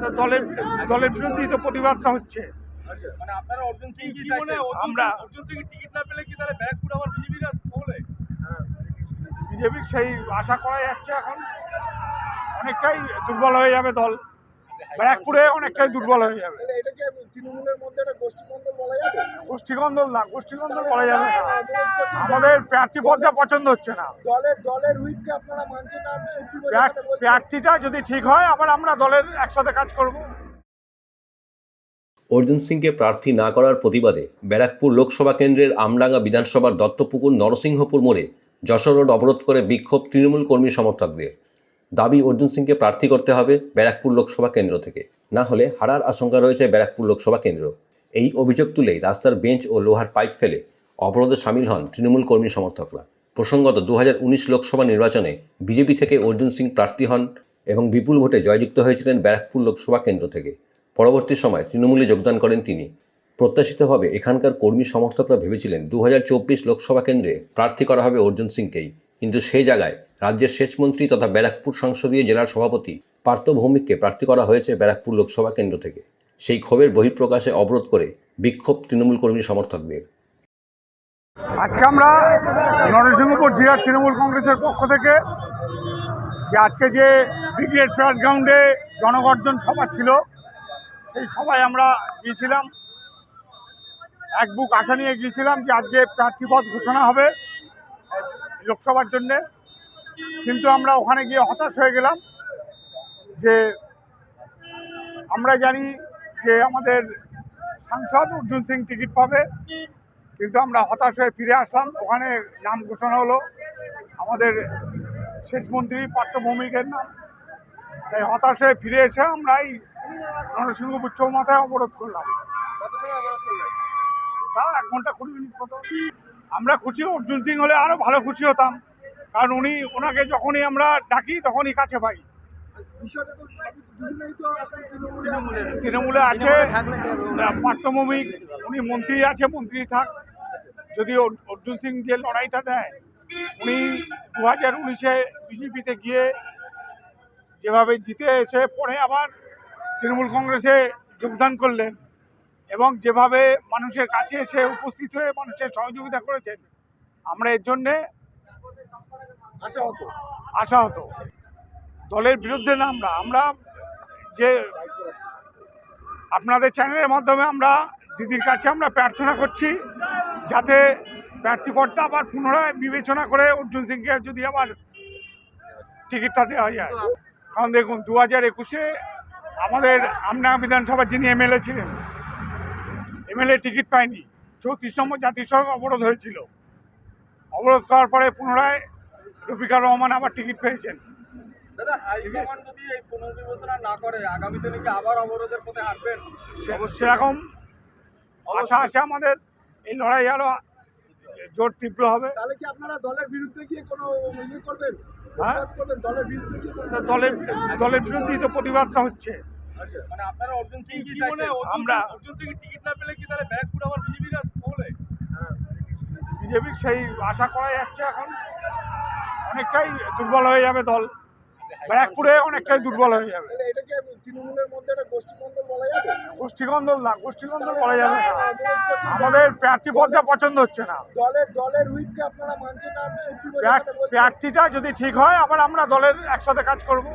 তো দলের দলের বিরুদ্ধেই তো প্রতিবাদটা হচ্ছে। মানে আপনারা অর্জুন সিং কি চাইছেন? আমরা আমরা- অর্জুন সিং টিকিট না পেলে কি তাহলে ব্যারাকপুর আবার বিজেপির বলে বিজেপির সেই আশা করা যাচ্ছে এখন। অনেকটাই দুর্বল হয়ে যাবে দল। ব্যারাকপুরে অনেকটাই দুর্বল হয়ে যাবে। তাহলে এটা কি তৃণমূলের মধ্যে একটা গোষ্ঠীকন্দল বলা যাবে? গোষ্ঠীকন্দল না গোষ্ঠীকন্দল বলা যাবে না। আমাদের প্রার্থী পদটা পছন্দ হচ্ছে না। প্রার্থীটা যদি ঠিক হয় আবার আমরা দলের একসাথে কাজ করব। অর্জুন সিংকে প্রার্থী না করার প্রতিবাদে ব্যারাকপুর লোকসভা কেন্দ্রের আমডাঙ্গা বিধানসভার দত্তপুকুর নরসিংহপুর মোড়ে যশোর রোড অবরোধ করে বিক্ষোভ তৃণমূল কর্মী সমর্থকদের। দাবি অর্জুন সিংকে প্রার্থী করতে হবে ব্যারাকপুর লোকসভা কেন্দ্র থেকে। না হলে হারার আশঙ্কা রয়েছে ব্যারাকপুর লোকসভা কেন্দ্র। এই অভিযোগ তুলেই রাস্তার বেঞ্চ ও লোহার পাইপ ফেলে অবরোধে সামিল হন তৃণমূল কর্মী সমর্থকরা। প্রসঙ্গত দু হাজার উনিশ লোকসভা নির্বাচনে বিজেপি থেকে অর্জুন সিং প্রার্থী হন এবং বিপুল ভোটে জয়যুক্ত হয়েছিলেন ব্যারাকপুর লোকসভা কেন্দ্র থেকে। পরবর্তী সময় তৃণমূলে যোগদান করেন তিনি। প্রত্যাশিতভাবে এখানকার কর্মী সমর্থকরা ভেবেছিলেন দু হাজার চব্বিশ লোকসভা কেন্দ্রে প্রার্থী করা হবে অর্জুন সিংকেই। কিন্তু সেই জায়গায় রাজ্যের সেচমন্ত্রী তথা ব্যারাকপুর সংসদীয় জেলার সভাপতি পার্থ ভৌমিককে প্রার্থী করা হয়েছে ব্যারাকপুর লোকসভা কেন্দ্র থেকে। সেই ক্ষোভের বহিঃপ্রকাশে অবরোধ করে বিক্ষোভ তৃণমূল কর্মী সমর্থকদের। আজকে আমরা নরসিংহপুর জেলার তৃণমূল কংগ্রেসের পক্ষ থেকে যে আজকে যে ব্রিগেড প্যারেড গ্রাউন্ডে জনগর্জন সভা ছিল, সেই সভায় আমরা গিয়েছিলাম। এক বুক আশা নিয়ে গিয়েছিলাম যে আজকে প্রার্থীপদ ঘোষণা হবে লোকসভার জন্যে। কিন্তু আমরা ওখানে গিয়ে হতাশ হয়ে গেলাম যে আমরা জানি যে আমাদের সাংসদ অর্জুন সিং টিকিট পাবে, কিন্তু আমরা হতাশ হয়ে ফিরে আসলাম। ওখানে নাম ঘোষণা হলো আমাদের সেচমন্ত্রী পার্থ ভৌমিকের নাম। তাই হতাশ হয়ে ফিরে এসে আমরা এই নরসিংহপুর চৌমাথায় অবরোধ করলাম। তাও এক ঘণ্টা কুড়ি মিনিট আমরা খুশি, অর্জুন সিং হলে আরও ভালো খুশি হতাম। কারণ উনি, ওনাকে যখনই আমরা ডাকি, তখনই কাছে পাই। তৃণমূলে আছে পার্থভৌমিক, উনি মন্ত্রী আছে, মন্ত্রী থাক। যদি অর্জুন সিং যে লড়াইটা দেয়, উনি দু হাজার উনিশে বিজেপিতে গিয়ে যেভাবে জিতে এসে পরে আবার তৃণমূল কংগ্রেসে যোগদান করলেন এবং যেভাবে মানুষের কাছে এসে উপস্থিত হয়ে মানুষের সহযোগিতা করেছেন, আমরা এর জন্যে আশা হতো আশা হতো। দলের বিরুদ্ধে না আমরা আমরা যে আপনাদের চ্যানেলের মাধ্যমে আমরা দিদির কাছে আমরা প্রার্থনা করছি, যাতে প্রার্থীপদটা আবার পুনরায় বিবেচনা করে অর্জুন সিংকে যদি আবার টিকিটটা দেওয়া যায়। কারণ দেখুন দু হাজার একুশে আমাদের আমনা বিধানসভার যিনি এমএলএ ছিলেন, এমএলএ টিকিট পায়নি, চৌত্রিশ নম্বর জাতীয় সড়ক অবরোধ হয়েছিল। অবরোধ করার পরে পুনরায় রফিকার রহমান আবার টিকিট পেয়েছেন। দাদা হাইকমান্ড যদি এই পুনর্বিবেচনা না করে আগামী দিনে কি আবার অবরোধের পথে হাঁটবেন? সে- সেরকম আশা আছে আমাদের। এই লড়াই আরও জোর তীব্র হবে। তাহলে কি আপনারা দলের বিরুদ্ধে গিয়ে কোনো ইয়ে করবেন? হ্যাঁ? দলের বিরুদ্ধে দলের দলের বিরুদ্ধেই তো প্রতিবাদটা হচ্ছে। মানে আপনারা অর্জুন সিং কি চাইছেন? চাইছেন আমরা- আমরা অর্জুন সিং টিকিট না পেলে কি তাহলে ব্যারাকপুর আবার বিজেপির বলে বিজেপির সেই আশা করা যাচ্ছে এখন। অনেকটাই দুর্বল হয়ে যাবে দল। ব্যারাকপুরে অনেকটাই দুর্বল হয়ে যাবে। গোষ্ঠীগন্ধল তৃণমূলের মধ্যে একটা গোষ্ঠীকন্দল বলা যাবে? গোষ্ঠীকন্দল না গোষ্ঠীকন্দল বলা যাবে না। আমাদের প্রার্থী পদটা পছন্দ হচ্ছে না। দলের দলের হুইপকে আপনারা মানছেন না? প্রার্থীটা যদি ঠিক হয় আবার আমরা দলের একসাথে কাজ করব।